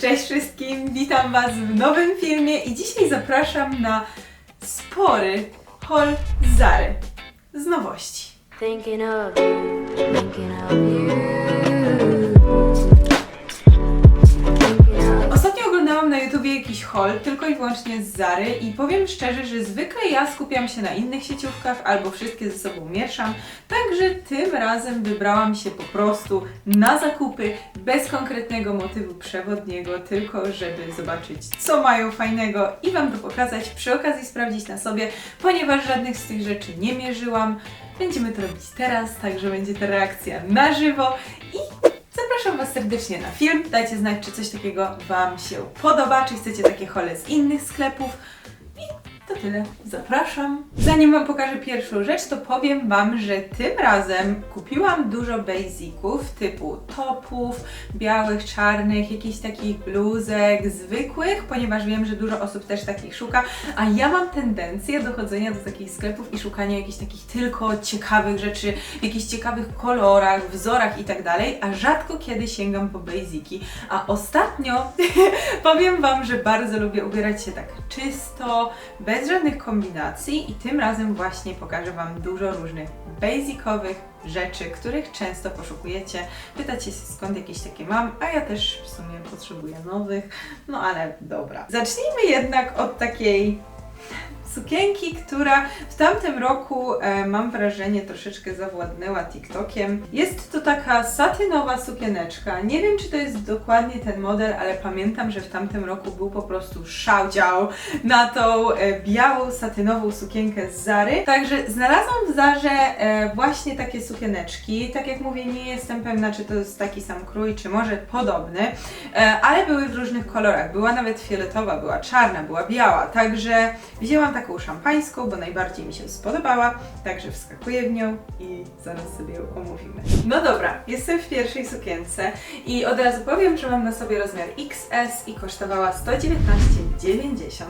Cześć wszystkim, witam Was w nowym filmie i dzisiaj zapraszam na spory haul Zary z nowości. Thinking of you, thinking of you. Tylko i wyłącznie z Zary i powiem szczerze, że zwykle ja skupiam się na innych sieciówkach albo wszystkie ze sobą mieszam, także tym razem wybrałam się po prostu na zakupy bez konkretnego motywu przewodniego, tylko żeby zobaczyć co mają fajnego i Wam to pokazać, przy okazji sprawdzić na sobie, ponieważ żadnych z tych rzeczy nie mierzyłam. Będziemy to robić teraz, także będzie to reakcja na żywo i Zapraszam Was serdecznie na film. Dajcie znać, czy coś takiego Wam się podoba, czy chcecie takie hole z innych sklepów. To tyle. Zapraszam. Zanim Wam pokażę pierwszą rzecz, to powiem Wam, że tym razem kupiłam dużo basiców typu topów, białych, czarnych, jakichś takich bluzek, zwykłych, ponieważ wiem, że dużo osób też takich szuka, a ja mam tendencję do chodzenia do takich sklepów i szukania jakichś takich tylko ciekawych rzeczy, jakichś ciekawych kolorach, wzorach i tak a rzadko kiedy sięgam po basiki. A ostatnio powiem Wam, że bardzo lubię ubierać się tak czysto, bez żadnych kombinacji i tym razem właśnie pokażę Wam dużo różnych basicowych rzeczy, których często poszukujecie. Pytacie się skąd jakieś takie mam, a ja też w sumie potrzebuję nowych, no ale dobra. Zacznijmy jednak od takiej sukienki, która w tamtym roku e, mam wrażenie troszeczkę zawładnęła TikTokiem. Jest to taka satynowa sukieneczka. Nie wiem, czy to jest dokładnie ten model, ale pamiętam, że w tamtym roku był po prostu szałdział na tą e, białą satynową sukienkę z Zary. Także znalazłam w Zarze e, właśnie takie sukieneczki. Tak jak mówię, nie jestem pewna, czy to jest taki sam krój, czy może podobny, e, ale były w różnych kolorach. Była nawet fioletowa, była czarna, była biała. Także wzięłam taką szampańską, bo najbardziej mi się spodobała. Także wskakuję w nią i zaraz sobie ją omówimy. No dobra, jestem w pierwszej sukience i od razu powiem, że mam na sobie rozmiar XS i kosztowała 119,90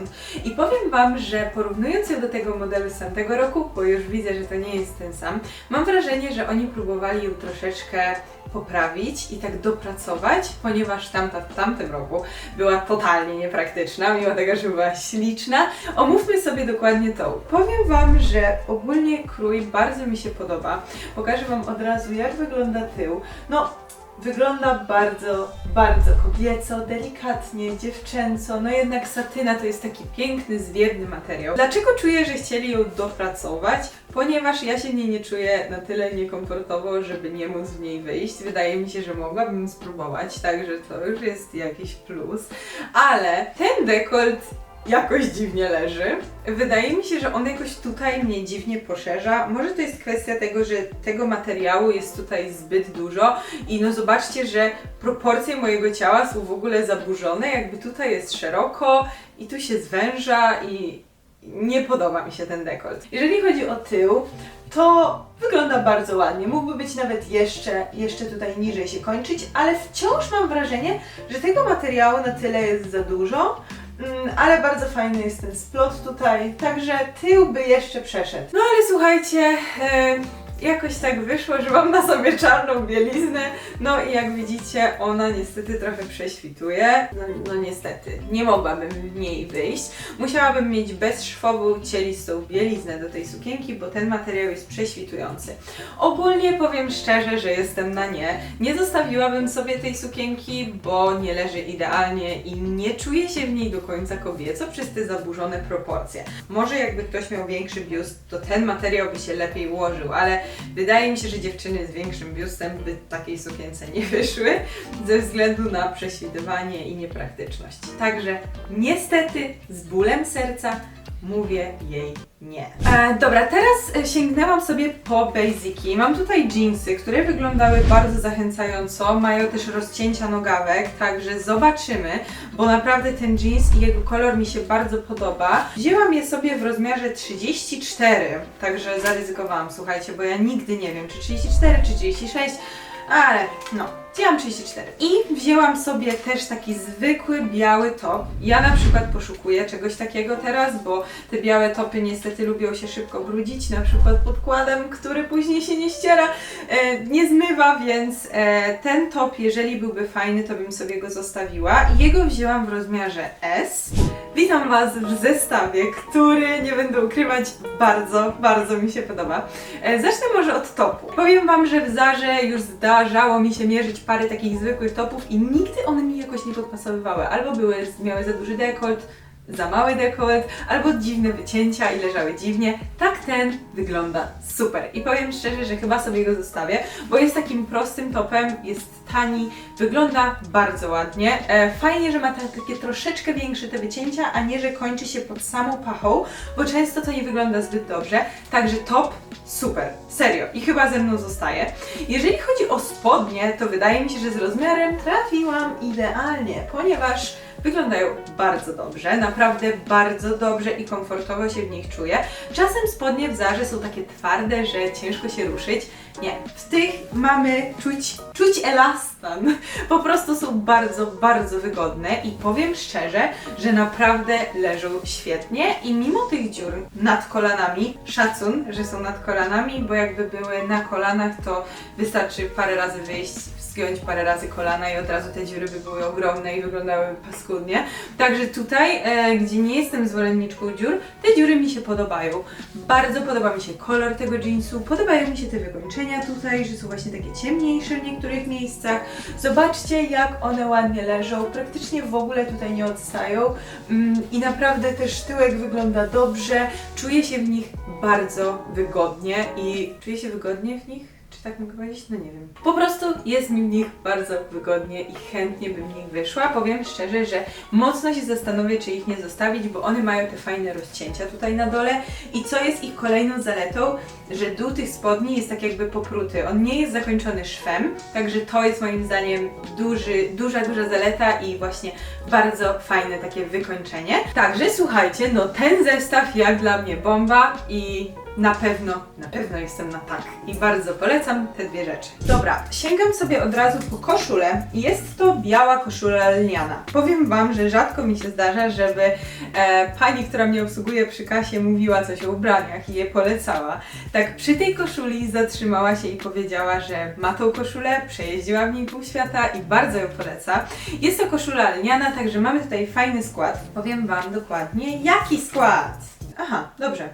i powiem Wam, że porównując ją do tego modelu z tamtego roku, bo już widzę, że to nie jest ten sam, mam wrażenie, że oni próbowali ją troszeczkę poprawić i tak dopracować, ponieważ tamta w tamtym roku była totalnie niepraktyczna, mimo tego, że była śliczna. Omówmy sobie dokładnie tą. Powiem Wam, że ogólnie krój bardzo mi się podoba. Pokażę Wam od razu, jak wygląda tył. No, Wygląda bardzo, bardzo kobieco, delikatnie, dziewczęco, no jednak satyna to jest taki piękny, zwiewny materiał. Dlaczego czuję, że chcieli ją dopracować? Ponieważ ja się niej nie czuję na tyle niekomfortowo, żeby nie móc w niej wyjść. Wydaje mi się, że mogłabym spróbować, także to już jest jakiś plus. Ale ten dekolt jakoś dziwnie leży. Wydaje mi się, że on jakoś tutaj mnie dziwnie poszerza. Może to jest kwestia tego, że tego materiału jest tutaj zbyt dużo i no zobaczcie, że proporcje mojego ciała są w ogóle zaburzone, jakby tutaj jest szeroko i tu się zwęża i nie podoba mi się ten dekolt. Jeżeli chodzi o tył, to wygląda bardzo ładnie. Mógłby być nawet jeszcze, jeszcze tutaj niżej się kończyć, ale wciąż mam wrażenie, że tego materiału na tyle jest za dużo. Mm, ale bardzo fajny jest ten splot tutaj, także tył by jeszcze przeszedł. No ale słuchajcie, e, jakoś tak wyszło, że mam na sobie czarną bieliznę, no i jak widzicie, ona niestety trochę prześwituje. No, no niestety, nie mogłabym w niej wyjść. Musiałabym mieć bezszwową, cielistą bieliznę do tej sukienki, bo ten materiał jest prześwitujący. Ogólnie powiem szczerze, że jestem na nie. Nie zostawiłabym sobie tej sukienki, bo nie leży idealnie i nie czuję się w niej do końca kobieco przez te zaburzone proporcje. Może jakby ktoś miał większy biust, to ten materiał by się lepiej ułożył, ale wydaje mi się, że dziewczyny z większym biustem by takiej sukience nie wyszły ze względu na prześwitywanie i niepraktyczność. Także niestety z bólem serca mówię jej nie. E, dobra, teraz e, sięgnęłam sobie po basiki. Mam tutaj jeansy, które wyglądały bardzo zachęcająco, mają też rozcięcia nogawek, także zobaczymy, bo naprawdę ten jeans i jego kolor mi się bardzo podoba. Wzięłam je sobie w rozmiarze 34, także zaryzykowałam, słuchajcie, bo ja nigdy nie wiem, czy 34, czy 36, ale no, Wzięłam 34. I wzięłam sobie też taki zwykły biały top. Ja na przykład poszukuję czegoś takiego teraz, bo te białe topy niestety lubią się szybko brudzić, na przykład podkładem, który później się nie ściera, e, nie zmywa, więc e, ten top, jeżeli byłby fajny, to bym sobie go zostawiła. I jego wzięłam w rozmiarze S. Witam Was w zestawie, który nie będę ukrywać, bardzo, bardzo mi się podoba. E, Zacznę może od topu. Powiem Wam, że w Zarze już zdarzało mi się mierzyć parę takich zwykłych topów i nigdy one mi jakoś nie podpasowywały. Albo były, miały za duży dekolt, za mały dekolt, albo dziwne wycięcia i leżały dziwnie. Tak ten wygląda super. I powiem szczerze, że chyba sobie go zostawię, bo jest takim prostym topem, jest tani, wygląda bardzo ładnie. E, fajnie, że ma te, takie troszeczkę większe te wycięcia, a nie, że kończy się pod samą pachą, bo często to nie wygląda zbyt dobrze. Także top super, serio i chyba ze mną zostaje. Jeżeli chodzi o spodnie, to wydaje mi się, że z rozmiarem trafiłam idealnie, ponieważ wyglądają bardzo dobrze, naprawdę bardzo dobrze i komfortowo się w nich czuję. Czasem spodnie w Zarze są takie twarde, że ciężko się ruszyć. Nie, w tych mamy czuć, czuć elastan. Po prostu są bardzo, bardzo wygodne i powiem szczerze, że naprawdę leżą świetnie i mimo tych dziur nad kolanami, szacun, że są nad kolanami, bo jakby były na kolanach, to wystarczy parę razy wyjść, zgiąć parę razy kolana i od razu te dziury by były ogromne i wyglądały paskudnie. Także tutaj, e, gdzie nie jestem zwolenniczką dziur, te dziury mi się podobają. Bardzo podoba mi się kolor tego jeansu, podobają mi się te wykończenia tutaj, że są właśnie takie ciemniejsze w niektórych miejscach. Zobaczcie, jak one ładnie leżą, praktycznie w ogóle tutaj nie odstają mm, i naprawdę też tyłek wygląda dobrze, czuję się w nich bardzo wygodnie i czuję się wygodnie w nich? Tak mogę powiedzieć? No nie wiem. Po prostu jest mi w nich bardzo wygodnie i chętnie bym w nich wyszła. Powiem szczerze, że mocno się zastanowię, czy ich nie zostawić, bo one mają te fajne rozcięcia tutaj na dole. I co jest ich kolejną zaletą, że dół tych spodni jest tak jakby popruty. On nie jest zakończony szwem, także to jest moim zdaniem duży, duża, duża zaleta i właśnie bardzo fajne takie wykończenie. Także słuchajcie, no ten zestaw jak dla mnie bomba i na pewno, na pewno jestem na tak. I bardzo polecam te dwie rzeczy. Dobra, sięgam sobie od razu po koszulę. Jest to biała koszula lniana. Powiem Wam, że rzadko mi się zdarza, żeby e, pani, która mnie obsługuje przy kasie, mówiła coś o ubraniach i je polecała. Tak przy tej koszuli zatrzymała się i powiedziała, że ma tą koszulę, przejeździła w niej pół świata i bardzo ją poleca. Jest to koszula lniana, także mamy tutaj fajny skład. Powiem Wam dokładnie, jaki skład. Aha, dobrze.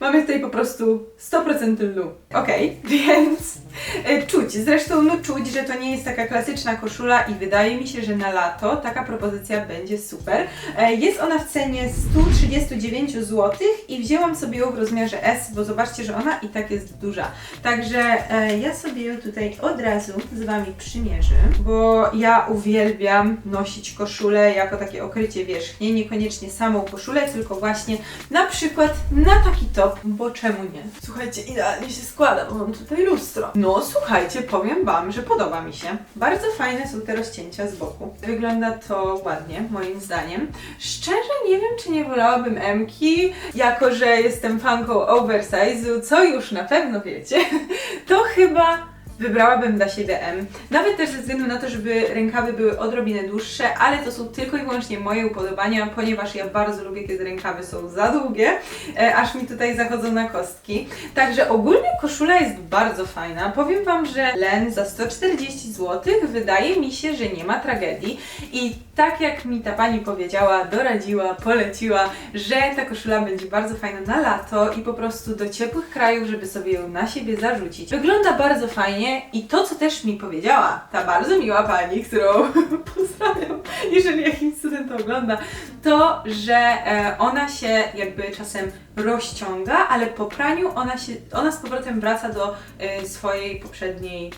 Mamy tutaj po prostu 100% lnu. Okej, więc e, czuć. Zresztą no czuć, że to nie jest taka klasyczna koszula i wydaje mi się, że na lato taka propozycja będzie super. E, jest ona w cenie 139 zł i wzięłam sobie ją w rozmiarze S, bo zobaczcie, że ona i tak jest duża. Także e, ja sobie ją tutaj od razu z Wami przymierzę, bo ja uwielbiam nosić koszulę jako takie okrycie wierzchnie, niekoniecznie samą koszulę, tylko właśnie na przykład na taki bo czemu nie? Słuchajcie, idealnie się składa, bo mam tutaj lustro. No słuchajcie, powiem Wam, że podoba mi się. Bardzo fajne są te rozcięcia z boku. Wygląda to ładnie, moim zdaniem. Szczerze nie wiem, czy nie wolałabym M-ki, jako że jestem fanką oversize'u, co już na pewno wiecie, to chyba Wybrałabym dla siebie M. Nawet też ze względu na to, żeby rękawy były odrobinę dłuższe, ale to są tylko i wyłącznie moje upodobania, ponieważ ja bardzo lubię, kiedy rękawy są za długie, e, aż mi tutaj zachodzą na kostki. Także ogólnie koszula jest bardzo fajna. Powiem Wam, że len za 140 zł wydaje mi się, że nie ma tragedii i tak jak mi ta pani powiedziała, doradziła, poleciła, że ta koszula będzie bardzo fajna na lato i po prostu do ciepłych krajów, żeby sobie ją na siebie zarzucić. Wygląda bardzo fajnie i to, co też mi powiedziała ta bardzo miła pani, którą pozdrawiam, jeżeli jakiś student to ogląda, to, że e, ona się jakby czasem rozciąga, ale po praniu ona się, ona z powrotem wraca do e, swojej poprzedniej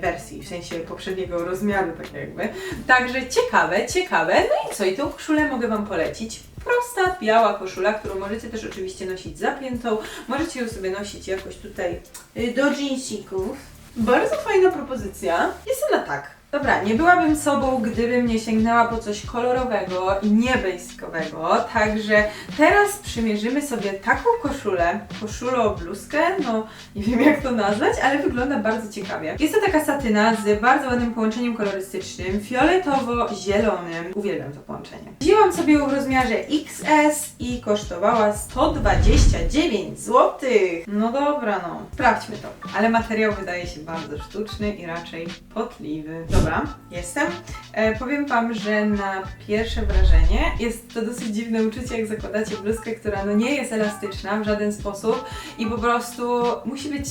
wersji, w sensie poprzedniego rozmiaru, tak jakby. Także ciekawe, ciekawe. No i co? I tą koszulę mogę Wam polecić. Prosta, biała koszula, którą możecie też oczywiście nosić zapiętą. Możecie ją sobie nosić jakoś tutaj y, do jeansików. Bardzo fajna propozycja. Jestem na tak. Dobra, nie byłabym sobą, gdybym nie sięgnęła po coś kolorowego i niebejskowego, także teraz przymierzymy sobie taką koszulę, koszulę bluzkę, no nie wiem jak to nazwać, ale wygląda bardzo ciekawie. Jest to taka satyna z bardzo ładnym połączeniem kolorystycznym, fioletowo-zielonym. Uwielbiam to połączenie. Wzięłam sobie ją w rozmiarze XS i kosztowała 129 zł. No dobra, no. Sprawdźmy to. Ale materiał wydaje się bardzo sztuczny i raczej potliwy. Dobra, jestem. E, powiem Wam, że na pierwsze wrażenie jest to dosyć dziwne uczucie, jak zakładacie bluzkę, która no nie jest elastyczna w żaden sposób i po prostu musi być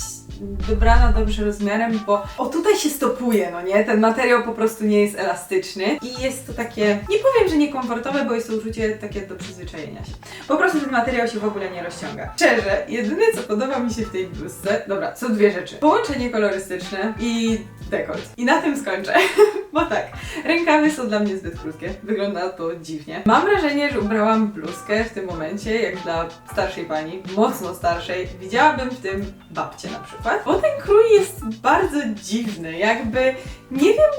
dobrana dobrze rozmiarem, bo o tutaj się stopuje, no nie? Ten materiał po prostu nie jest elastyczny i jest to takie, nie powiem, że niekomfortowe, bo jest to uczucie takie do przyzwyczajenia się. Po prostu ten materiał się w ogóle nie rozciąga. Szczerze, jedyne co podoba mi się w tej bluzce, dobra, są dwie rzeczy. Połączenie kolorystyczne i dekolt. I na tym skończę. Bo tak, rękawy są dla mnie zbyt krótkie. Wygląda to dziwnie. Mam wrażenie, że ubrałam bluzkę w tym momencie, jak dla starszej pani, mocno starszej. Widziałabym w tym babcię na przykład. Bo ten krój jest bardzo dziwny. Jakby nie wiem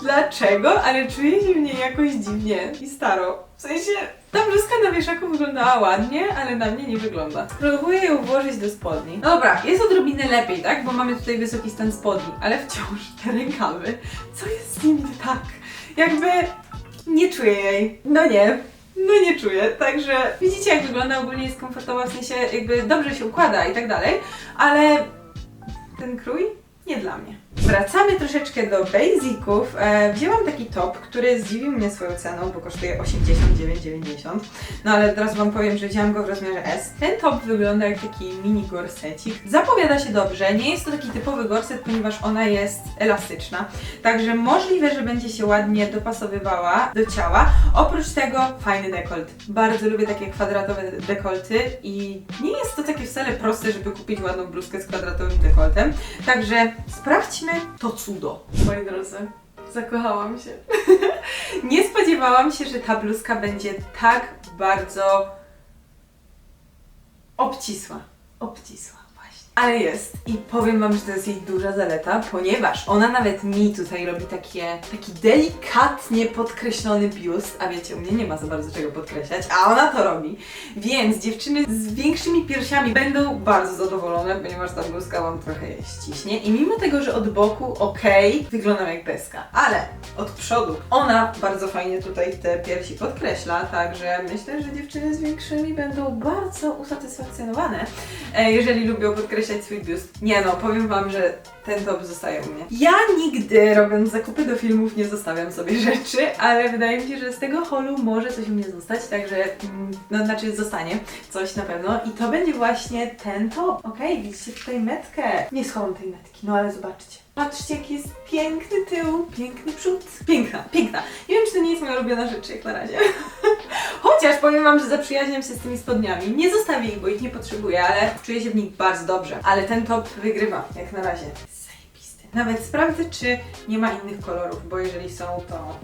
dlaczego, ale czuję się w niej jakoś dziwnie i staro. W sensie, ta bluzka na wieszaku wyglądała ładnie, ale na mnie nie wygląda. Spróbuję ją włożyć do spodni. No dobra, jest odrobinę lepiej, tak? Bo mamy tutaj wysoki stan spodni, ale wciąż te rękawy. Co jest z nimi tak? Jakby nie czuję jej. No nie. No nie czuję, także widzicie jak wygląda, ogólnie jest komfortowa, w sensie jakby dobrze się układa i tak dalej, ale ten krój nie dla mnie. Wracamy troszeczkę do basiców. E, wzięłam taki top, który zdziwił mnie swoją ceną, bo kosztuje 89,90. No ale od razu Wam powiem, że wzięłam go w rozmiarze S. Ten top wygląda jak taki mini gorsecik. Zapowiada się dobrze. Nie jest to taki typowy gorset, ponieważ ona jest elastyczna. Także możliwe, że będzie się ładnie dopasowywała do ciała. Oprócz tego fajny dekolt. Bardzo lubię takie kwadratowe dekolty i nie jest to takie wcale proste, żeby kupić ładną bluzkę z kwadratowym dekoltem. Także sprawdźmy to cudo. Moi drodzy, zakochałam się. nie spodziewałam się, że ta bluzka będzie tak bardzo obcisła. Obcisła. Ale jest. I powiem Wam, że to jest jej duża zaleta, ponieważ ona nawet mi tutaj robi takie, taki delikatnie podkreślony biust, a wiecie, u mnie nie ma za bardzo czego podkreślać, a ona to robi. Więc dziewczyny z większymi piersiami będą bardzo zadowolone, ponieważ ta bluzka Wam trochę ściśnie. I mimo tego, że od boku okej, wyglądam jak deska, ale od przodu ona bardzo fajnie tutaj te piersi podkreśla, także myślę, że dziewczyny z większymi będą bardzo usatysfakcjonowane, e, jeżeli lubią podkreślać swój biust. Nie no, powiem Wam, że ten top zostaje u mnie. Ja nigdy robiąc zakupy do filmów nie zostawiam sobie rzeczy, ale wydaje mi się, że z tego holu może coś mnie zostać, także mm, no znaczy zostanie coś na pewno i to będzie właśnie ten top. Okej, widzicie tutaj metkę. Nie schowam tej metki, no ale zobaczcie. Patrzcie, jaki jest piękny tył, piękny przód. Piękna, piękna. Nie wiem, czy to nie jest moja ulubiona rzecz jak na razie. Chociaż powiem Wam, że zaprzyjaźniam się z tymi spodniami. Nie zostawię ich, bo ich nie potrzebuję, ale czuję się w nich bardzo dobrze. Ale ten top wygrywa, jak na razie. Zajebisty. Nawet sprawdzę, czy nie ma innych kolorów, bo jeżeli są, to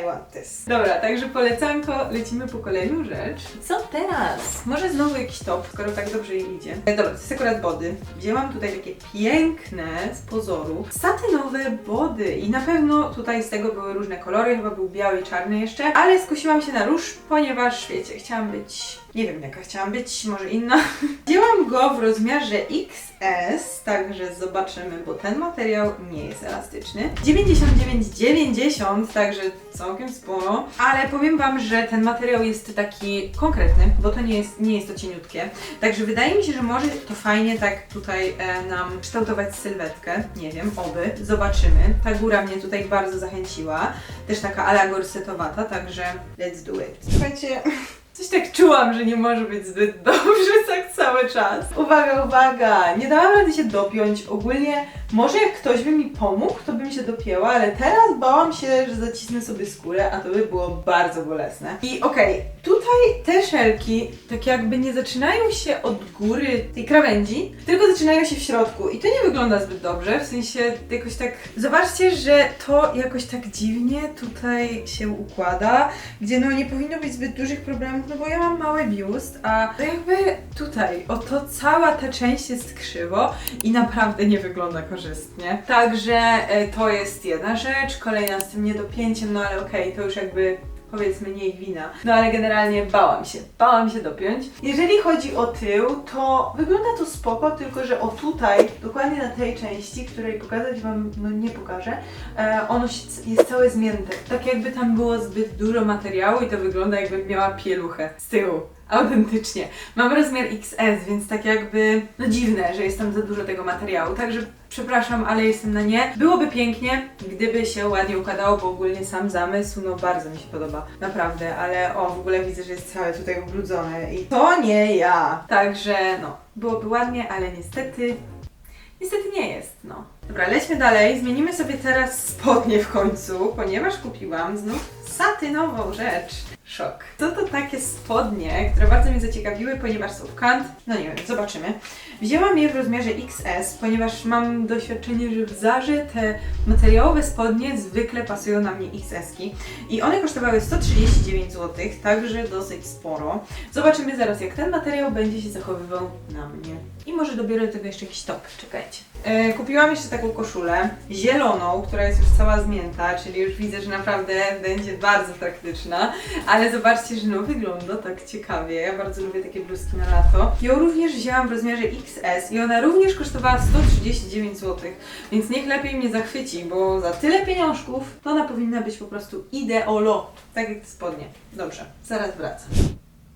I want this. Dobra, także polecanko, lecimy po kolejną rzecz. Co teraz? Może znowu jakiś top, skoro tak dobrze jej idzie. E, Dobra, to jest akurat body. Wzięłam tutaj takie piękne z pozoru satynowe body i na pewno tutaj z tego były różne kolory, chyba był biały i czarny jeszcze, ale skusiłam się na róż, ponieważ wiecie, chciałam być, nie wiem jaka chciałam być, może inna. Wzięłam go w rozmiarze XS, także zobaczymy, bo ten materiał nie jest elastyczny. 99,90, także całkiem sporo, ale powiem Wam, że ten materiał jest taki konkretny, bo to nie jest, nie jest to cieniutkie, także wydaje mi się, że może to fajnie tak tutaj e, nam kształtować sylwetkę, nie wiem, oby, zobaczymy. Ta góra mnie tutaj bardzo zachęciła, też taka ala gorsetowata, także let's do it. Słuchajcie, Coś tak czułam, że nie może być zbyt dobrze tak cały czas. Uwaga, uwaga! Nie dałam rady się dopiąć. Ogólnie, może jak ktoś by mi pomógł, to bym się dopięła, ale teraz bałam się, że zacisnę sobie skórę, a to by było bardzo bolesne. I okej, tutaj te szelki tak jakby nie zaczynają się od góry tej krawędzi, tylko zaczynają się w środku. I to nie wygląda zbyt dobrze, w sensie jakoś tak... Zobaczcie, że to jakoś tak dziwnie tutaj się układa, gdzie no nie powinno być zbyt dużych problemów, no bo ja mam mały biust, a to jakby tutaj, oto cała ta część jest krzywo i naprawdę nie wygląda korzystnie. Korzystnie. Także e, to jest jedna rzecz. Kolejna z tym niedopięciem, no ale okej, to już jakby powiedzmy nie ich wina. No ale generalnie bałam się, bałam się dopiąć. Jeżeli chodzi o tył, to wygląda to spoko, tylko że o tutaj, dokładnie na tej części, której pokazać Wam, no nie pokażę, e, ono jest całe zmięte. Tak jakby tam było zbyt dużo materiału i to wygląda jakbym miała pieluchę z tyłu. Autentycznie. Mam rozmiar XS, więc tak jakby, no dziwne, że jest tam za dużo tego materiału, także przepraszam, ale jestem na nie. Byłoby pięknie, gdyby się ładnie układało, bo ogólnie sam zamysł, no bardzo mi się podoba, naprawdę, ale o, w ogóle widzę, że jest całe tutaj ubrudzone i to nie ja. Także no, byłoby ładnie, ale niestety Niestety nie jest, no. Dobra, lećmy dalej. Zmienimy sobie teraz spodnie w końcu, ponieważ kupiłam znów satynową rzecz. Szok. Co to takie spodnie, które bardzo mnie zaciekawiły, ponieważ są w kant? No nie wiem, zobaczymy. Wzięłam je w rozmiarze XS, ponieważ mam doświadczenie, że w Zarze te materiałowe spodnie zwykle pasują na mnie XS-ki. I one kosztowały 139 zł, także dosyć sporo. Zobaczymy zaraz, jak ten materiał będzie się zachowywał na mnie. I może dobiorę do tego jeszcze jakiś top, czekajcie. E, kupiłam jeszcze taką koszulę zieloną, która jest już cała zmięta, czyli już widzę, że naprawdę będzie bardzo praktyczna. Ale zobaczcie, że no wygląda tak ciekawie. Ja bardzo lubię takie bluzki na lato. Ją również wzięłam w rozmiarze XS i ona również kosztowała 139 zł. Więc niech lepiej mnie zachwyci, bo za tyle pieniążków to ona powinna być po prostu ideolo. Tak jak te spodnie. Dobrze, zaraz wracam.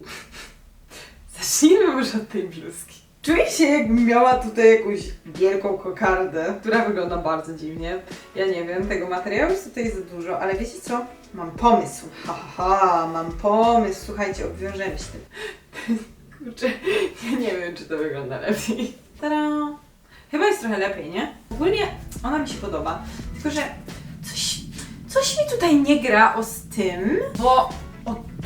Zacznijmy może od tej bluzki. Czuję się jakbym miała tutaj jakąś wielką kokardę, która wygląda bardzo dziwnie. Ja nie wiem, tego materiału jest tutaj za dużo, ale wiecie co? Mam pomysł. Ha, ha, ha, mam pomysł. Słuchajcie, obwiążemy się tym. Kurczę, ja nie wiem, czy to wygląda lepiej. Tada! Chyba jest trochę lepiej, nie? Ogólnie ona mi się podoba, tylko że coś, coś mi tutaj nie gra o z tym, bo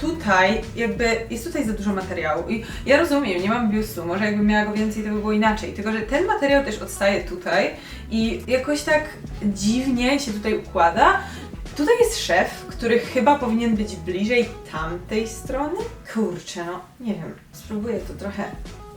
tutaj jakby jest tutaj za dużo materiału i ja rozumiem, nie mam biustu, może jakbym miała go więcej to by było inaczej, tylko że ten materiał też odstaje tutaj i jakoś tak dziwnie się tutaj układa. Tutaj jest szef, który chyba powinien być bliżej tamtej strony. Kurczę, no nie wiem, spróbuję to trochę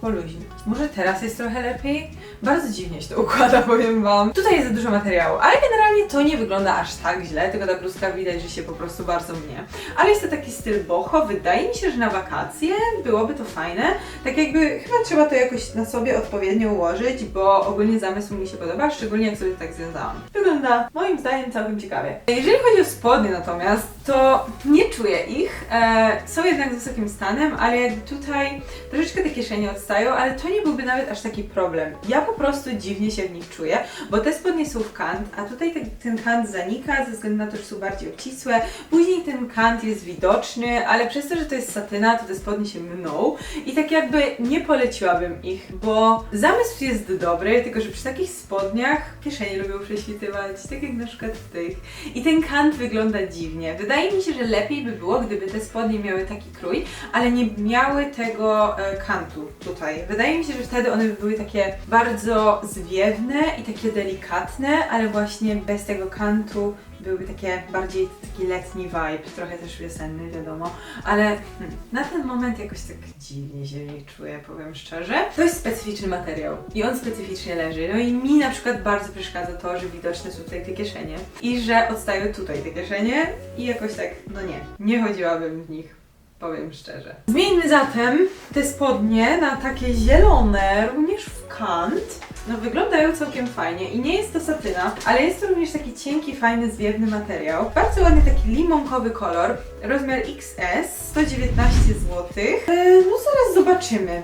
poluźnić. Może teraz jest trochę lepiej? Bardzo dziwnie się to układa, powiem Wam. Tutaj jest za dużo materiału, ale generalnie to nie wygląda aż tak źle, tylko ta bluzka widać, że się po prostu bardzo mnie. Ale jest to taki styl boho, wydaje mi się, że na wakacje byłoby to fajne. Tak jakby chyba trzeba to jakoś na sobie odpowiednio ułożyć, bo ogólnie zamysł mi się podoba, szczególnie jak sobie tak związałam. Wygląda moim zdaniem całkiem ciekawie. Jeżeli chodzi o spodnie natomiast, to nie czuję ich. E, są jednak z wysokim stanem, ale tutaj troszeczkę te kieszenie odstają, ale to nie byłby nawet aż taki problem. Ja po prostu dziwnie się w nich czuję, bo te spodnie są w kant, a tutaj ten, ten kant zanika ze względu na to, że są bardziej obcisłe. Później ten kant jest widoczny, ale przez to, że to jest satyna, to te spodnie się mną i tak jakby nie poleciłabym ich, bo zamysł jest dobry, tylko że przy takich spodniach kieszenie lubią prześwitywać, tak jak na przykład w tych. I ten kant wygląda dziwnie. Wydaje mi się, że lepiej by było, gdyby te spodnie miały taki krój, ale nie miały tego e, kantu tutaj. Wydaje mi się, że wtedy one by były takie bardzo zwiewne i takie delikatne, ale właśnie bez tego kantu byłyby takie bardziej taki letni vibe, trochę też wiosenny, wiadomo, ale hmm, na ten moment jakoś tak dziwnie się nich czuję, powiem szczerze. To jest specyficzny materiał i on specyficznie leży. No i mi na przykład bardzo przeszkadza to, że widoczne są tutaj te kieszenie i że odstają tutaj te kieszenie i jakoś tak, no nie, nie chodziłabym w nich. Powiem szczerze. Zmieńmy zatem te spodnie na takie zielone, również w kant. No wyglądają całkiem fajnie i nie jest to satyna, ale jest to również taki cienki, fajny, zwiewny materiał. Bardzo ładny taki limonkowy kolor, rozmiar XS, 119 zł. No zaraz zobaczymy.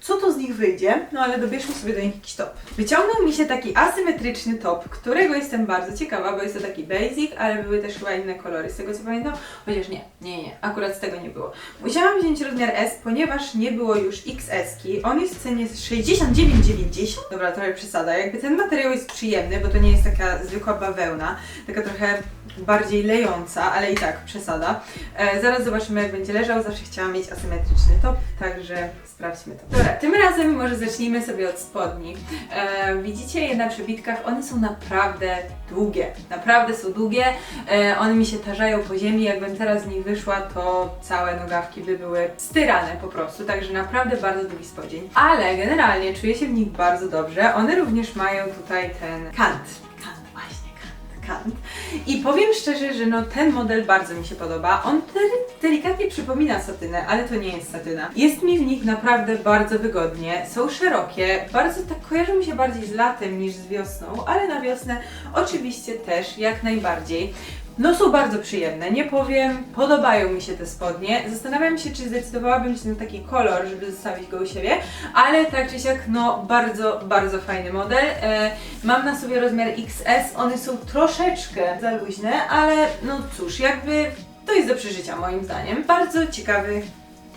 Co to z nich wyjdzie? No ale dobierzmy sobie do nich jakiś top. Wyciągnął mi się taki asymetryczny top, którego jestem bardzo ciekawa, bo jest to taki basic, ale były też chyba inne kolory, z tego co pamiętam. Chociaż nie, nie, nie, akurat z tego nie było. Musiałam wziąć rozmiar S, ponieważ nie było już XS-ki. On jest w cenie 69,90. Dobra, trochę przesada. Jakby ten materiał jest przyjemny, bo to nie jest taka zwykła bawełna, taka trochę bardziej lejąca, ale i tak przesada. E, zaraz zobaczymy jak będzie leżał, zawsze chciałam mieć asymetryczny top, także sprawdźmy to. Dobra, tym razem może zacznijmy sobie od spodni. E, widzicie je na przebitkach, one są naprawdę długie, naprawdę są długie, e, one mi się tarzają po ziemi, jakbym teraz z nich wyszła, to całe nogawki by były styrane po prostu, także naprawdę bardzo długi spodzień. Ale generalnie czuję się w nich bardzo dobrze, one również mają tutaj ten kant, kant. I powiem szczerze, że no ten model bardzo mi się podoba. On de- delikatnie przypomina satynę, ale to nie jest satyna. Jest mi w nich naprawdę bardzo wygodnie. Są szerokie, bardzo tak kojarzą mi się bardziej z latem niż z wiosną, ale na wiosnę oczywiście też jak najbardziej. No są bardzo przyjemne, nie powiem, podobają mi się te spodnie. Zastanawiam się, czy zdecydowałabym się na taki kolor, żeby zostawić go u siebie, ale tak czy siak, no bardzo, bardzo fajny model. E, mam na sobie rozmiar XS, one są troszeczkę za luźne, ale no cóż, jakby to jest do przeżycia moim zdaniem. Bardzo ciekawy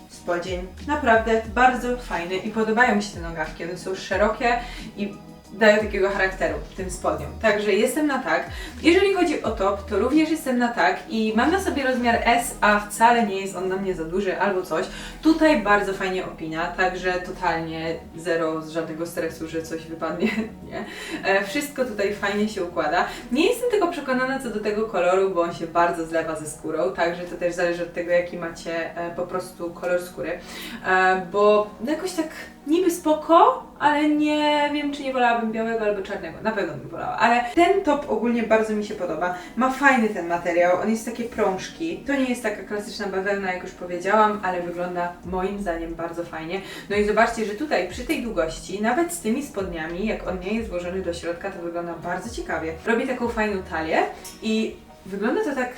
spodzień, naprawdę bardzo fajny i podobają mi się te nogawki, one są szerokie i dają takiego charakteru tym spodniom. Także jestem na tak. Jeżeli chodzi o top, to również jestem na tak i mam na sobie rozmiar S, a wcale nie jest on na mnie za duży albo coś. Tutaj bardzo fajnie opina, także totalnie zero z żadnego stresu, że coś wypadnie. Nie. E, wszystko tutaj fajnie się układa. Nie jestem tylko przekonana co do tego koloru, bo on się bardzo zlewa ze skórą, także to też zależy od tego, jaki macie e, po prostu kolor skóry. E, bo jakoś tak niby spoko, ale nie wiem, czy nie wolałabym białego albo czarnego. Na pewno bym wolała, ale ten top ogólnie bardzo mi się podoba. Ma fajny ten materiał, on jest takie prążki. To nie jest taka klasyczna bawełna, jak już powiedziałam, ale wygląda moim zdaniem bardzo fajnie. No i zobaczcie, że tutaj przy tej długości, nawet z tymi spodniami, jak on nie jest włożony do środka, to wygląda bardzo ciekawie. Robi taką fajną talię i wygląda to tak,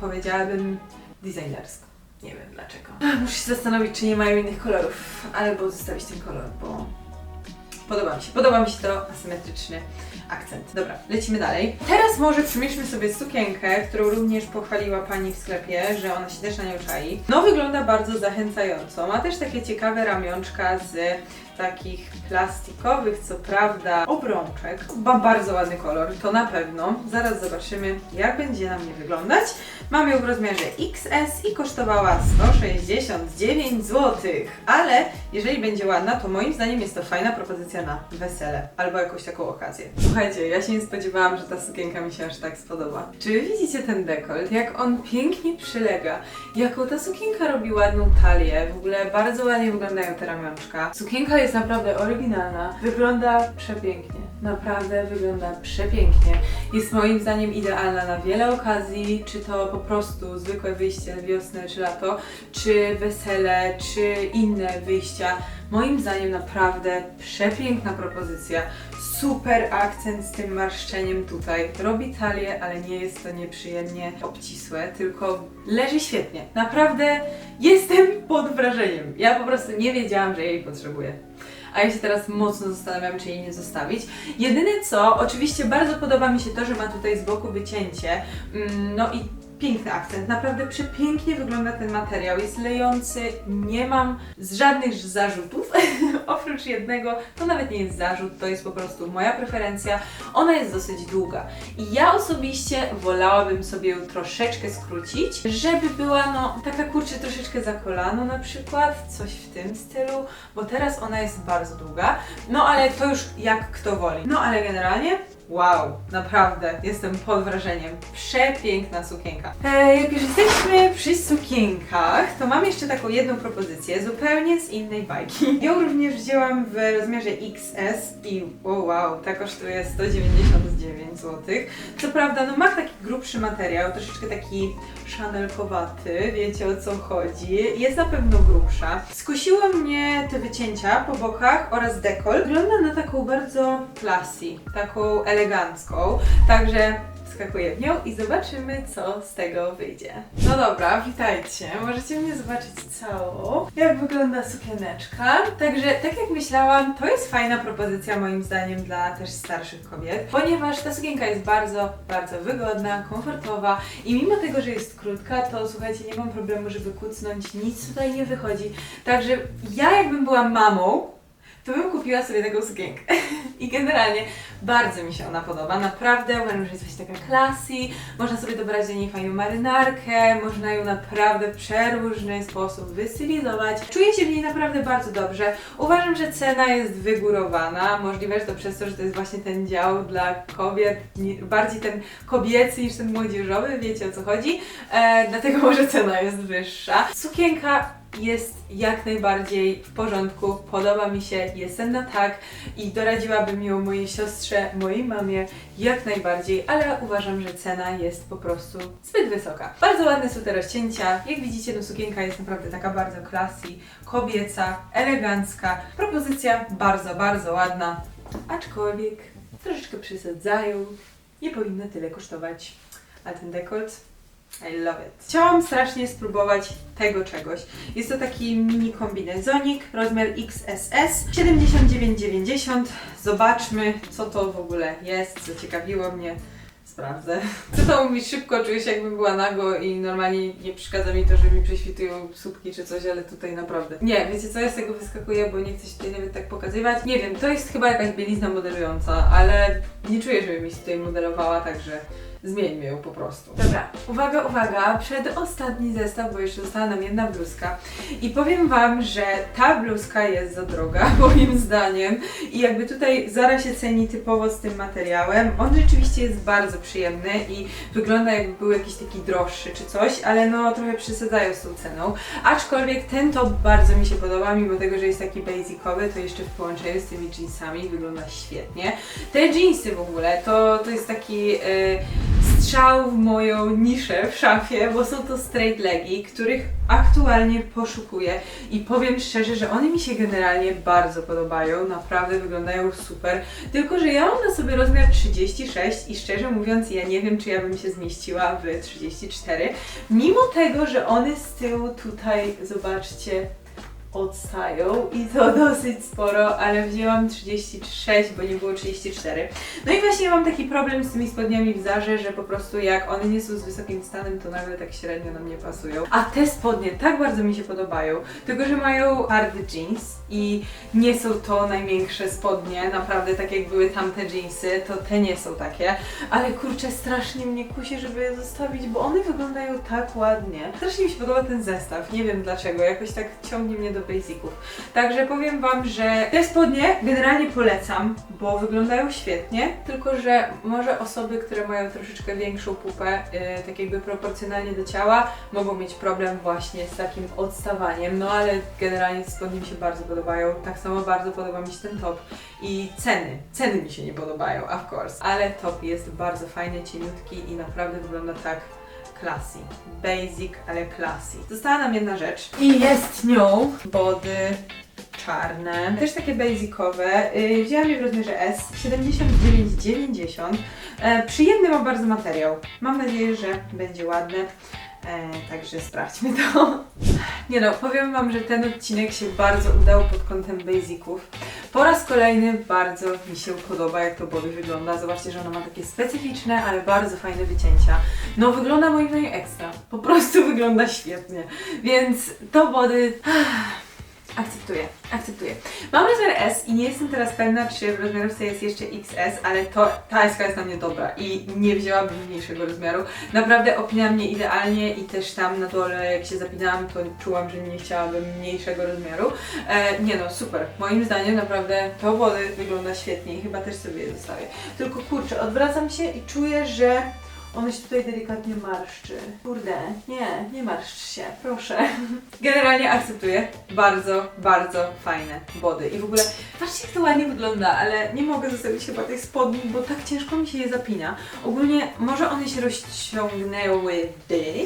powiedziałabym, designersko. Nie wiem dlaczego. Muszę się zastanowić, czy nie mają innych kolorów, albo zostawić ten kolor, bo podoba mi się. Podoba mi się to asymetryczny akcent. Dobra, lecimy dalej. Teraz może przymierzmy sobie sukienkę, którą również pochwaliła pani w sklepie, że ona się też na nią czai. No wygląda bardzo zachęcająco. Ma też takie ciekawe ramionczka z takich plastikowych, co prawda, obrączek. Ma bardzo ładny kolor, to na pewno. Zaraz zobaczymy, jak będzie na mnie wyglądać. Mam ją w rozmiarze XS i kosztowała 169 zł. Ale jeżeli będzie ładna, to moim zdaniem jest to fajna propozycja na wesele albo jakąś taką okazję. Słuchajcie, ja się nie spodziewałam, że ta sukienka mi się aż tak spodoba. Czy widzicie ten dekolt? Jak on pięknie przylega. Jaką ta sukienka robi ładną talię. W ogóle bardzo ładnie wyglądają te ramionczka. Sukienka jest naprawdę oryginalna. Wygląda przepięknie. Naprawdę wygląda przepięknie. Jest moim zdaniem idealna na wiele okazji, czy to po prostu zwykłe wyjście wiosnę czy lato, czy wesele, czy inne wyjścia. Moim zdaniem naprawdę przepiękna propozycja. Super akcent z tym marszczeniem tutaj. Robi talię, ale nie jest to nieprzyjemnie obcisłe, tylko leży świetnie. Naprawdę jestem pod wrażeniem. Ja po prostu nie wiedziałam, że jej potrzebuję. A ja się teraz mocno zastanawiam, czy jej nie zostawić. Jedyne co, oczywiście bardzo podoba mi się to, że ma tutaj z boku wycięcie. Mm, No i piękny akcent. Naprawdę przepięknie wygląda ten materiał. Jest lejący, nie mam z żadnych zarzutów. Oprócz jednego, to nawet nie jest zarzut, to jest po prostu moja preferencja. Ona jest dosyć długa. I ja osobiście wolałabym sobie ją troszeczkę skrócić, żeby była no taka kurczę troszeczkę za kolano na przykład, coś w tym stylu, bo teraz ona jest bardzo długa. No ale to już jak kto woli. No ale generalnie Wow, naprawdę, jestem pod wrażeniem. Przepiękna sukienka. E, jak już jesteśmy przy sukienkach, to mam jeszcze taką jedną propozycję, zupełnie z innej bajki. Ją również wzięłam w rozmiarze XS i o wow, ta kosztuje 199 zł. Co prawda, no ma taki grubszy materiał, troszeczkę taki szanelkowaty, wiecie o co chodzi. Jest na pewno grubsza. Skusiło mnie te wycięcia po bokach oraz dekol. Wygląda na taką bardzo classy, taką elegancką. Także wskakuję w nią i zobaczymy, co z tego wyjdzie. No dobra, witajcie. Możecie mnie zobaczyć całą. Jak wygląda sukieneczka. Także, tak jak myślałam, to jest fajna propozycja moim zdaniem dla też starszych kobiet, ponieważ ta sukienka jest bardzo, bardzo wygodna, komfortowa i mimo tego, że jest krótka, to słuchajcie, nie mam problemu, żeby kucnąć, nic tutaj nie wychodzi. Także ja jakbym była mamą, to bym kupiła sobie taką sukienkę. I generalnie bardzo mi się ona podoba, naprawdę uważam, że jest właśnie taka classy, można sobie dobrać do niej fajną marynarkę, można ją naprawdę w przeróżny sposób wystylizować. Czuję się w niej naprawdę bardzo dobrze. Uważam, że cena jest wygórowana, możliwe, że to przez to, że to jest właśnie ten dział dla kobiet, bardziej ten kobiecy niż ten młodzieżowy, wiecie o co chodzi, e, dlatego może cena jest wyższa. Sukienka jest jak najbardziej w porządku, podoba mi się, jestem na tak i doradziłabym ją mojej siostrze, mojej mamie jak najbardziej, ale uważam, że cena jest po prostu zbyt wysoka. Bardzo ładne są te rozcięcia, jak widzicie no sukienka jest naprawdę taka bardzo classy, kobieca, elegancka, propozycja bardzo, bardzo ładna, aczkolwiek troszeczkę przesadzają, nie powinno tyle kosztować, a ten dekolt I love it. Chciałam strasznie spróbować tego czegoś. Jest to taki mini kombinezonik, rozmiar XSS, 79,90. Zobaczmy, co to w ogóle jest, zaciekawiło mnie. Sprawdzę. Chcę to mówić szybko, czuję się jakbym była nago i normalnie nie przeszkadza mi to, że mi prześwitują słupki czy coś, ale tutaj naprawdę. Nie, wiecie co, ja z tego wyskakuję, bo nie chcę się tutaj nawet tak pokazywać. Nie wiem, to jest chyba jakaś bielizna modelująca, ale nie czuję, żeby mi się tutaj modelowała, także Zmieńmy ją po prostu. Dobra, uwaga, uwaga, przedostatni zestaw, bo jeszcze została nam jedna bluzka. I powiem Wam, że ta bluzka jest za droga, moim zdaniem. I jakby tutaj Zara się ceni typowo z tym materiałem. On rzeczywiście jest bardzo przyjemny i wygląda jakby był jakiś taki droższy czy coś, ale no trochę przesadzają z tą ceną. Aczkolwiek ten top bardzo mi się podoba, mimo tego, że jest taki basicowy, to jeszcze w połączeniu z tymi jeansami wygląda świetnie. Te jeansy w ogóle, to, to jest taki... e, strzał w moją niszę w szafie, bo są to straight legi, których aktualnie poszukuję. I powiem szczerze, że one mi się generalnie bardzo podobają, naprawdę wyglądają super, tylko że ja mam na sobie rozmiar 36 i szczerze mówiąc ja nie wiem, czy ja bym się zmieściła w 34, mimo tego, że one z tyłu tutaj, zobaczcie, odstają i to dosyć sporo, ale wzięłam 36, bo nie było 34. No i właśnie mam taki problem z tymi spodniami w Zarze, że po prostu jak one nie są z wysokim stanem, to nagle tak średnio na mnie pasują. A te spodnie tak bardzo mi się podobają, tylko że mają hardy jeans i nie są to najmiększe spodnie, naprawdę tak jak były tamte jeansy, to te nie są takie, ale kurczę, strasznie mnie kusi, żeby je zostawić, bo one wyglądają tak ładnie. Strasznie mi się podoba ten zestaw, nie wiem dlaczego, jakoś tak ciągnie mnie do basiców. Także powiem Wam, że te spodnie generalnie polecam, bo wyglądają świetnie, tylko że może osoby, które mają troszeczkę większą pupę, yy, tak jakby proporcjonalnie do ciała, mogą mieć problem właśnie z takim odstawaniem, no ale generalnie spodnie mi się bardzo podobają, tak samo bardzo podoba mi się ten top i ceny, ceny mi się nie podobają, of course, ale top jest bardzo fajny, cieniutki i naprawdę wygląda tak classy. Basic, ale classy. Została nam jedna rzecz. I jest nią body czarne. Też takie basicowe. Yy, wzięłam je w rozmiarze S. 79,90. E, przyjemny ma bardzo materiał. Mam nadzieję, że będzie ładny. E, także sprawdźmy to. Nie no, powiem Wam, że ten odcinek się bardzo udał pod kątem basiców. Po raz kolejny bardzo mi się podoba, jak to body wygląda. Zobaczcie, że ono ma takie specyficzne, ale bardzo fajne wycięcia. No, wygląda moim zdaniem ekstra. Po prostu wygląda świetnie. Więc to body... Akceptuję, akceptuję. Mam rozmiar S i nie jestem teraz pewna, czy w rozmiarówce jest jeszcze XS, ale to, ta SK jest na mnie dobra i nie wzięłabym mniejszego rozmiaru. Naprawdę opina mnie idealnie i też tam na dole, jak się zapinałam, to czułam, że nie chciałabym mniejszego rozmiaru. E, nie no, super. Moim zdaniem naprawdę to body wygląda świetnie i chyba też sobie je zostawię. Tylko kurczę, odwracam się i czuję, że ono się tutaj delikatnie marszczy. Kurde, nie, nie marszcz się, proszę. Generalnie akceptuję. Bardzo, bardzo fajne body. I w ogóle, patrzcie jak to ładnie wygląda, ale nie mogę zostawić chyba tych spodni, bo tak ciężko mi się je zapina. Ogólnie może one się rozciągnęły,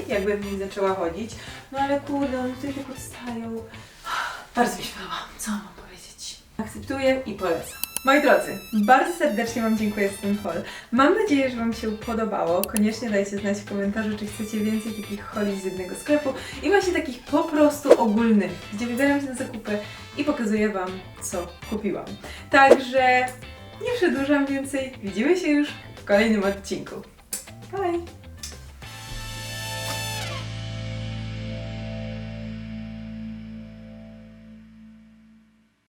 jakbym w nich zaczęła chodzić, no ale kurde, one tutaj tak odstają. Bardzo mi się podoba. Co mam powiedzieć? Akceptuję i polecam. Moi drodzy, bardzo serdecznie Wam dziękuję za ten haul. Mam nadzieję, że Wam się podobało. Koniecznie dajcie znać w komentarzu, czy chcecie więcej takich holi z jednego sklepu i właśnie takich po prostu ogólnych, gdzie wybieram się na zakupy i pokazuję Wam, co kupiłam. Także nie przedłużam więcej. Widzimy się już w kolejnym odcinku. Bye!